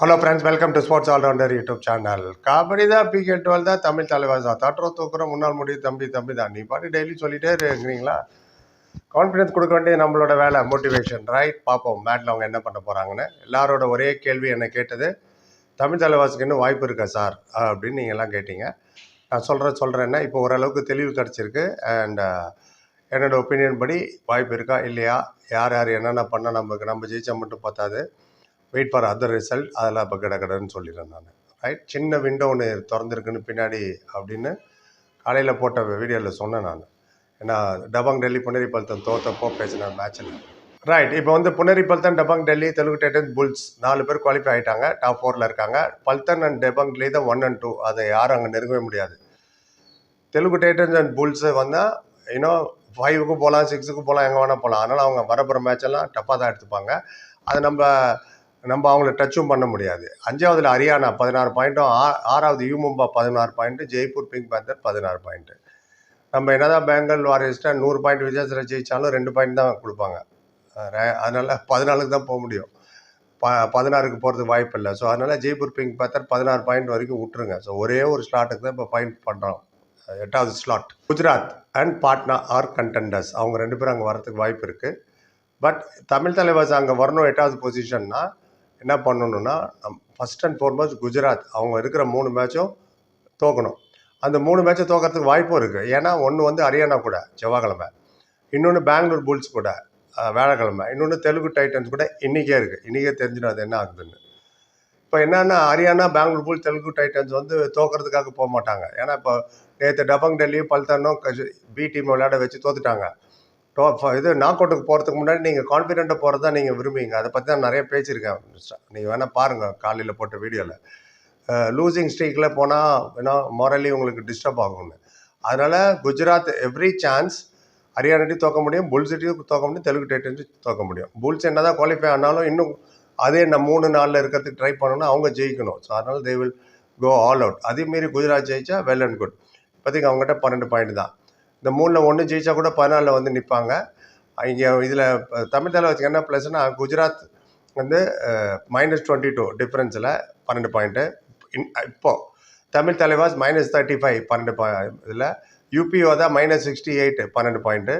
Hello friends welcome to sports all-rounder YouTube channel kabaddi தான் PK twelve தான் தமிழ் தலைவாசா தட்டுற தூக்குற முன்னாள் முடியும் தம்பி தம்பி தான். நீ பாட்டு டெய்லி சொல்லிட்டே இருக்கிறீங்களா? கான்ஃபிடன்ஸ் கொடுக்க வேண்டியது நம்மளோட வேலை மோட்டிவேஷன் ரைட் பார்ப்போம். மேட்டில் அவங்க என்ன பண்ண போகிறாங்கன்னு எல்லாரோட ஒரே கேள்வி என்னை கேட்டது தமிழ் தலைவாசுக்கு இன்னும் வாய்ப்பு இருக்கா சார்? அப்படின்னு நீங்கள்லாம் கேட்டீங்க. நான் சொல்கிறேன் சொல்கிறேன்னா இப்போ ஓரளவுக்கு தெளிவு கிடச்சிருக்கு. அண்ட் uh, என்னோட ஒப்பீனியன் படி வாய்ப்பு இருக்கா இல்லையா? யார் யார் என்னென்ன பண்ணால் நமக்கு நம்ம ஜெயிச்சா மட்டும் பார்த்தாது வெயிட் ஃபார் அதர் ரிசல்ட் அதெல்லாம் இப்போ கிடக்கடன்னு சொல்லிடுறேன் நான். ரைட் சின்ன விண்டோ ஒன்று திறந்துருக்குன்னு பின்னாடி அப்படின்னு காலையில் போட்ட வீடியோவில் சொன்னேன் நான். ஏன்னா டபாங் டெல்லி புனேரி பல்தன் தோத்தப்போ பேசின மேட்ச்சில் ரைட் இப்போ வந்து புனேரி பல்தன் டபாங் டெல்லி தெலுங்கு டைட்டன்ஸ் புல்ஸ் நாலு பேர் குவாலிஃபை ஆகிட்டாங்க டாப் ஃபோரில் இருக்காங்க. பல்தன் அண்ட் டெபாங் டெல்லி தான் ஒன் அண்ட் டூ அதை யாரும் அங்கே நெருங்கவே முடியாது. தெலுங்கு டைட்டன்ஸ் அண்ட் புல்ஸு வந்தால் இன்னும் ஃபைவுக்கு போகலாம் சிக்ஸுக்கு போகலாம் எங்கே வேணால் போகலாம் அதனால் அவங்க வரப்போகிற மேட்ச் எல்லாம் டப்பாக தான் எடுத்துப்பாங்க. அது நம்ம நம்ம அவங்கள டச்சும் பண்ண முடியாது. அஞ்சாவதுல ஹரியானா பதினாறு பாயிண்ட்டும் ஆ ஆறாவது யூ மும்பா பதினாறு பாயிண்ட்டு ஜெய்ப்பூர் பிங்க் பேந்தர் பதினாறு பாயிண்ட்டு நம்ம என்னதான் பெங்கால் வாரியர்ஸ்ட்டா நூறு பாயிண்ட் விஜயத்தில் ஜெயிச்சாலும் ரெண்டு பாயிண்ட் தான் கொடுப்பாங்க. அதனால் பதினாலுக்கு தான் போக முடியும். ப பதினாறுக்கு போகிறதுக்கு வாய்ப்பு இல்லை. ஸோ அதனால் ஜெய்ப்பூர் பிங்க் பேந்தர் பதினாறு பாயிண்ட் வரைக்கும் விட்டுருங்க. ஸோ ஒரே ஒரு ஸ்லாட்டுக்கு தான் இப்போ பாயிண்ட் பண்ணுறோம் எட்டாவது slot Gujarat and Patna are contenders அவங்க ரெண்டு பேரும் அங்கே வரத்துக்கு வாய்ப்பு இருக்குது பட் தமிழ் தலைவர்ஸ் அங்கே வரணும் எட்டாவது பொசிஷன்னா என்ன பண்ணணும்னா ஃபஸ்ட் அண்ட் ஃபோர்மோஸ்ட் குஜராத் அவங்க இருக்கிற மூணு மேட்சும் தோக்கணும். அந்த மூணு மேட்சை தோக்கிறதுக்கு வாய்ப்பும் இருக்குது ஏன்னா ஒன்று வந்து ஹரியானா கூட செவ்வாய்க்கிழமை. இன்னொன்று பெங்களூர் புல்ஸ் கூட வேலைக்கிழமை இன்னொன்று தெலுங்கு டைட்டன்ஸ் கூட இன்றைக்கே இருக்குது இன்றைக்கே தெரிஞ்சிடும் அது என்ன ஆகுதுன்னு. இப்போ என்னென்னா ஹரியானா பெங்களூர் புல் தெலுங்கு டைட்டன்ஸ் வந்து தோக்கிறதுக்காக போக மாட்டாங்க. ஏன்னா இப்போ நேற்று டபங் டெல்லி பல்தானும் பி டீம் விளையாட வச்சு தோத்துட்டாங்க. டோ இது நாக் அவுட்டுக்கு போகிறதுக்கு முன்னாடி நீங்கள் கான்ஃபிடென்ட்டாக போகிறது தான் நீங்கள் விரும்புவீங்க. அதை பற்றி தான் நிறைய பேசியிருக்கேன் நீங்கள் வேணால் பாருங்கள் காலையில் போட்ட வீடியோவில் லூசிங் ஸ்ட்ரீக்கில் போனால் ஏன்னா மொரலி உங்களுக்கு டிஸ்டர்ப் ஆகும்னு. அதனால் குஜராத் எவ்ரி சான்ஸ் ஹரியானாட்டையும் தோக்க முடியும் புல்ஸிட்டையும் தோக்க முடியும் தெலுங்கு டேட்டையும் தோக்க முடியும். புல்ஸ் என்ன தான் குவாலிஃபை ஆனாலும் இன்னும் அதே நம்ம மூணு நாளில் இருக்கிறதுக்கு ட்ரை பண்ணணும்னா அவங்க ஜெயிக்கணும். ஸோ அதனால் they will go all out அதேமாரி குஜராத் ஜெயிச்சா வெல் அண்ட் குட் இப்போதைக்கு அவங்ககிட்ட பன்னெண்டு பாயிண்ட் தான். இந்த மூணில் ஒன்று ஜெயிச்சா கூட பதினாலில் வந்து நிற்பாங்க இங்கே இதில் தமிழ் தலைவருக்கு என்ன ப்ளஸ்னா குஜராத் வந்து மைனஸ் டுவெண்ட்டி டூ டிஃப்ரென்ஸில் பன்னெண்டு பாயிண்ட்டு இன் இப்போது Tamil Thalaivas minus thirty five பன்னெண்டு பா இதில் யூபிஓ தான் மைனஸ் சிக்ஸ்டி எயிட் பன்னெண்டு பாயிண்ட்டு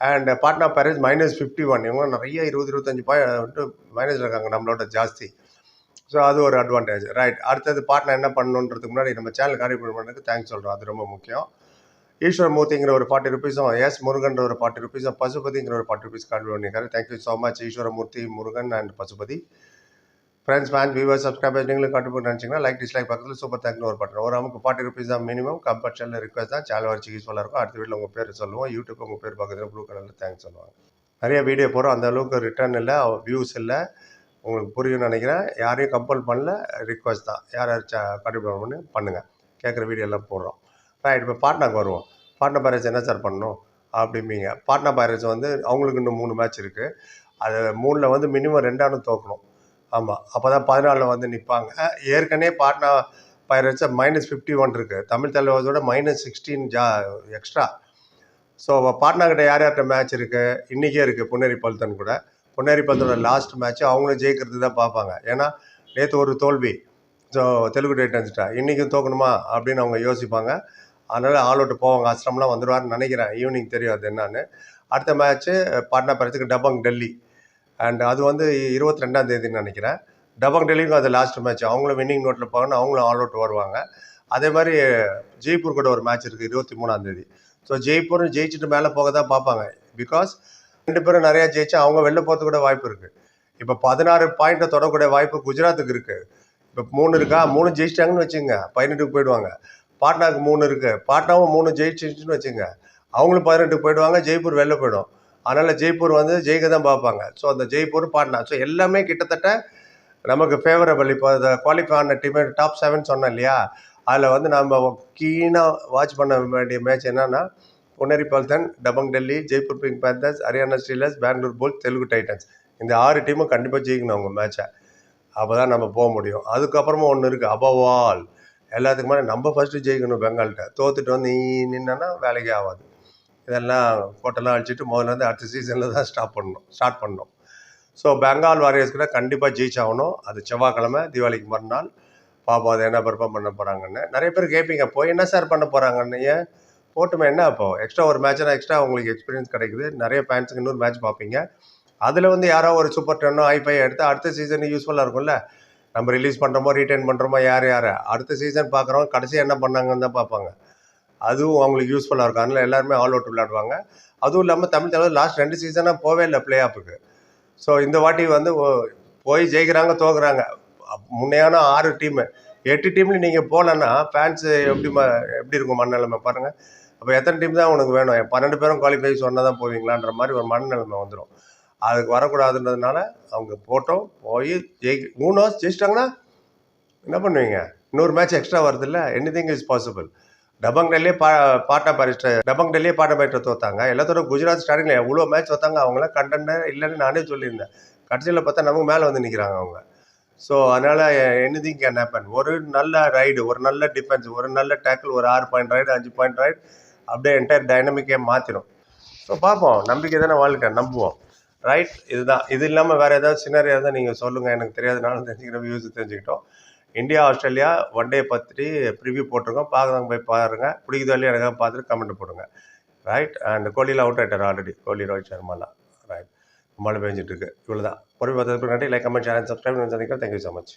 அண்ட் பாட்னா பேரேஜ் மைனஸ் ஃபிஃப்டி ஒன் இவங்க நிறைய இருபது இருபத்தஞ்சி பாயிண்ட் மைனஸில் இருக்காங்க நம்மளோட ஜாஸ்தி. ஸோ அது ஒரு அட்வான்டேஜ் ரைட் அடுத்தது பாட்னா என்ன பண்ணணுன்றதுக்கு முன்னாடி நம்ம சேனல் காரியப்பட பண்ணுறதுக்கு தேங்க்ஸ் சொல்கிறோம் அது ரொம்ப முக்கியம். ஈஸ்வரமூர்த்திங்கிற ஒரு ஃபார்ட்டி ருபீஸும் எஸ் முருகன்ற ஒரு ஃபார்ட்டி ருபீஸும் பசுபதிங்கிற ஒரு ஃபார்ட்டி ருபீஸ் கான்ட்ரி பண்ணியிருக்காரு thank you so much Eswaramoorthy Murugan and Pasupathi. Friends fan viewer subscribers நீங்களும் கான்ட்ரிபியூட் நினச்சிங்கன்னா லைக் டிஸ்லைக் பக்கத்தில் சூப்பர் தேங்க்னு ஒரு பட்டன் ஒரு நமக்கு ஃபார்ட்டி ருபீஸ் தான் மினிமம் கம்பல்ஷனில் ரிக்வஸ்ட் தான். சேனல் வச்சு யூஸ்ஃபுல்லாக இருக்கும். அடுத்த வீட்டில் உங்கள் பேர் சொல்லுவோம். யூடியூப் உங்கள் பேர் பக்கத்தில் ப்ளூ கலரில் தேங்க்ஸ் சொல்லுவாங்க. நிறைய வீடியோ போகிறோம் அந்த அளவுக்கு ரிட்டர்ன் இல்லை வியூஸ் இல்லை. உங்களுக்கு புரியும்னு நினைக்கிறேன். யாரையும் கம்பல் பண்ணல ரிக்வஸ்ட் தான். யார் யார் கண்டிப்பாக பண்ணுங்கள் கேட்குற வீடியோலாம் போடுறோம். ரைட் இப்போ பாட்னாக்கு வருவோம். பாட்னா பைரட்ஸ் என்ன சார் பண்ணணும்? அப்படிம்பீங்க. பாட்னா பைரட்ஸ் வந்து அவங்களுக்கு இன்னும் மூணு மேட்ச் இருக்குது அது மூணில் வந்து மினிமம் ரெண்டாலும் தோக்கணும். ஆமாம் அப்போ தான் பதினாலில் வந்து நிற்பாங்க ஏற்கனவே பாட்னா பைரட்ஸை மைனஸ் ஃபிஃப்டி ஒன் இருக்குது தமிழ் தலைவரோட மைனஸ் சிக்ஸ்டீன் ஜா எக்ஸ்ட்ரா ஸோ பாட்னா கிட்ட யார் யார்கிட்ட மேட்ச் இருக்குது இன்றைக்கே இருக்குது புன்னேரி பல்தன் கூட. புன்னேரி பல்தனோட லாஸ்ட் மேட்ச்சு அவங்களும் ஜெயிக்கிறது தான் பார்ப்பாங்க. ஏன்னா நேற்று ஒரு தோல்வி. ஸோ தெலுங்கு டேட் அஞ்சுட்டா இன்றைக்கும் தோக்கணுமா? அப்படின்னு அவங்க யோசிப்பாங்க. அதனால் ஆல் அவுட் போவாங்க ஆசிரம்லாம் வந்துடுவார்னு நினைக்கிறேன். ஈவினிங் தெரியும் அது என்னன்னு. அடுத்த மேட்ச்சு பாட்னா பரத்துக்கு டபங் டெல்லி. அண்ட் அது வந்து இருபத்தி ரெண்டாம் தேதின்னு நினைக்கிறேன். டபங் டெல்லிக்கும் அது லாஸ்ட் மேட்ச் அவங்களும் வின்னிங் நோட்டில் போகணும் அவங்களும் ஆல் அவுட் வருவாங்க. அதே மாதிரி ஜெய்ப்பூர் கூட ஒரு மேட்ச் இருக்குது இருபத்தி மூணாம் தேதி. ஸோ ஜெய்ப்பூரும் ஜெயிச்சுட்டு மேலே போக தான் பார்ப்பாங்க. பிகாஸ் ரெண்டு பேரும் நிறையா ஜெயிச்சா அவங்க வெளில போகிறதுக்கு கூட வாய்ப்பு இருக்குது இப்போ பதினாறு பாயிண்ட்டை தொடக்கூடிய வாய்ப்பு குஜராத்துக்கு இருக்குது இப்போ மூணு இருக்கா? மூணு ஜெயிச்சிட்டாங்கன்னு வச்சுங்க பதினெட்டுக்கு போயிடுவாங்க. பாட்னாவுக்கு மூணு இருக்குது பாட்னாவும் மூணு ஜெயிச்சிருச்சுன்னு வச்சுங்க. அவங்களும் பதினெட்டுக்கு போயிடுவாங்க ஜெய்ப்பூர் வெளில போயிடும். அதனால் ஜெய்ப்பூர் வந்து ஜெயிக்க தான் பார்ப்பாங்க. ஸோ அந்த ஜெய்ப்பூர் பாட்னா. ஸோ எல்லாமே கிட்டத்தட்ட நமக்கு ஃபேவரபிள் இப்போ அந்த குவாலிஃபை ஆன டீமே டாப் செவன் சொன்னோம் இல்லையா? அதில் வந்து நம்ம கீனாக வாட்ச் பண்ண வேண்டிய மேட்ச் என்னென்னா Puneri Paltan Dabang Delhi Jaipur pink panthers Haryana steelers Bengaluru bulls Telugu titans இந்த ஆறு டீமும் கண்டிப்பாக ஜெயிக்கணும் அவங்க மேட்சை அப்போ தான் நம்ம போக முடியும். அதுக்கப்புறமா ஒன்று இருக்குது அபவால் எல்லாத்துக்கு மேலே நம்ம ஃபஸ்ட்டு ஜெயிக்கணும் பெங்கால்கிட்ட தோத்துட்டு வந்து நீ நின்னா வேலைக்கே ஆகாது. இதெல்லாம் ஃபோட்டோலாம் அழிச்சிட்டு முதல்ல வந்து அடுத்த சீசனில் தான் ஸ்டாப் பண்ணணும். ஸ்டார்ட் பண்ணணும். ஸோ பெங்கால் வாரியர்ஸ் கூட கண்டிப்பாக ஜெயிச்சாகணும். அது செவ்வாய்க்கிழமை தீபாவளிக்கு மறுநாள். பாப்போம் அது என்ன பெர்ஃபார்ம் பண்ண போகிறாங்கன்னு நிறைய பேர் கேட்பீங்க போய் என்ன சார் பண்ண போகிறாங்கன்னு ஏன்? போட்டுமே என்ன அப்போ எக்ஸ்ட்ரா ஒரு மேட்ச்னா எக்ஸ்ட்ரா உங்களுக்கு எக்ஸ்பீரியன்ஸ் கிடைக்குது. நிறைய ஃபேன்ஸுக்கு இன்னொரு மேட்ச் பார்ப்பீங்க. அதில் வந்து யாரோ ஒரு சூப்பர் டென்னோ ஐஃபை எடுத்து அடுத்த சீசனுக்கு யூஸ்ஃபுல்லாக இருக்கும்ல. நம்ம ரிலீஸ் பண்ணுறோமோ ரீட்டைன் பண்ணுறோமோ யார் யார்? அடுத்த சீசன் பார்க்குறோம் கடைசியாக என்ன பண்ணாங்கன்னு தான் பார்ப்பாங்க. அதுவும் அவங்களுக்கு யூஸ்ஃபுல்லாக இருக்கும். அதனால் எல்லாருமே ஆல் அவுட் விளையாடுவாங்க. அதுவும் இல்லாமல் தமிழ் தலைவர் லாஸ்ட் ரெண்டு சீசனாக போவே இல்லை பிளே ஆஃபுக்கு ஸோ இந்த வாட்டி வந்து போய் ஜெயிக்கிறாங்க தோக்குறாங்க. முன்னையான ஆறு டீமு எட்டு டீம்ல நீங்கள் போகலன்னா ஃபேன்ஸு எப்படி ம எப்படி இருக்கும் மனநிலைமை பாருங்கள் அப்போ எத்தனை டீம் தான் உனக்கு வேணும்? பன்னெண்டு பேரும் குவாலிஃபை சொன்னால் தான் போவீங்களான்ற மாதிரி ஒரு மனநிலைமை வந்துடும் அதுக்கு வரக்கூடாதுன்றதுனால அவங்க போட்டோம் போய் ஜெயி மூணு ஹவர்ஸ் ஜெயிச்சிட்டாங்கன்னா என்ன பண்ணுவீங்க? இன்னொரு மேட்ச் எக்ஸ்ட்ரா வருது இல்லை anything is possible Dabang டெல்லியே பா பாட்டா பாரிஸ்டர் டபங் டெல்லியே பாட்னா பாரிஸ்ட தோத்தாங்க. எல்லாத்தோட குஜராத் ஸ்டார்டிங்கில் எவ்வளோ மேட்ச் தோத்தாங்க அவங்களாம் கண்டென்ட் இல்லைன்னு நானே சொல்லியிருந்தேன். கடைசியில் பார்த்தா நமக்கு மேலே வந்து நிற்கிறாங்க அவங்க. ஸோ அதனால் எனிதிங் கேன் ஹேப்பன் ஒரு நல்ல ரைடு ஒரு நல்ல டிஃபென்ஸ் ஒரு நல்ல டேக்கிள் ஒரு ஆறு பாயிண்ட் ரைடு அஞ்சு பாயிண்ட் ரைடு அப்படியே என்டையர் டைனமிக்கே மாற்றிடும் ஸோ பார்ப்போம். நம்பிக்கை தானே வாழ்க்கை? நம்புவோம். ரைட் இதுதான். இது இல்லாமல் வேறு ஏதாவது சின்னரியாக இருந்தால் நீங்கள் சொல்லுங்கள் எனக்கு தெரியாதனாலும் தெரிஞ்சுக்கிற வியூஸ் தெரிஞ்சுக்கிட்டோம். இந்தியா ஆஸ்திரேலியா ஒன் டே பற்றி ப்ரிவியூ போட்டிருக்கோம். பார்க்குறவங்க போய் பாருங்கள் பிடிக்குதோ இல்லையா எனக்காக பார்த்துட்டு கமெண்ட் போடுங்க. ரைட் அண்ட் கோலியில் அவுட் ஆகிட்டார் ஆல்ரெடி கோலி ரோஹித் சர்மாலாம் ரைட் மழை பெஞ்சிட்டு இருக்கு. இவ்வளோ தான் பொறுமை பார்த்ததுக்கு நன்றி. லைக் கமெண்ட் சேனல் சப்ஸ்கிரைப் சந்திக்கிறேன் தேங்க்யூ ஸோ மச்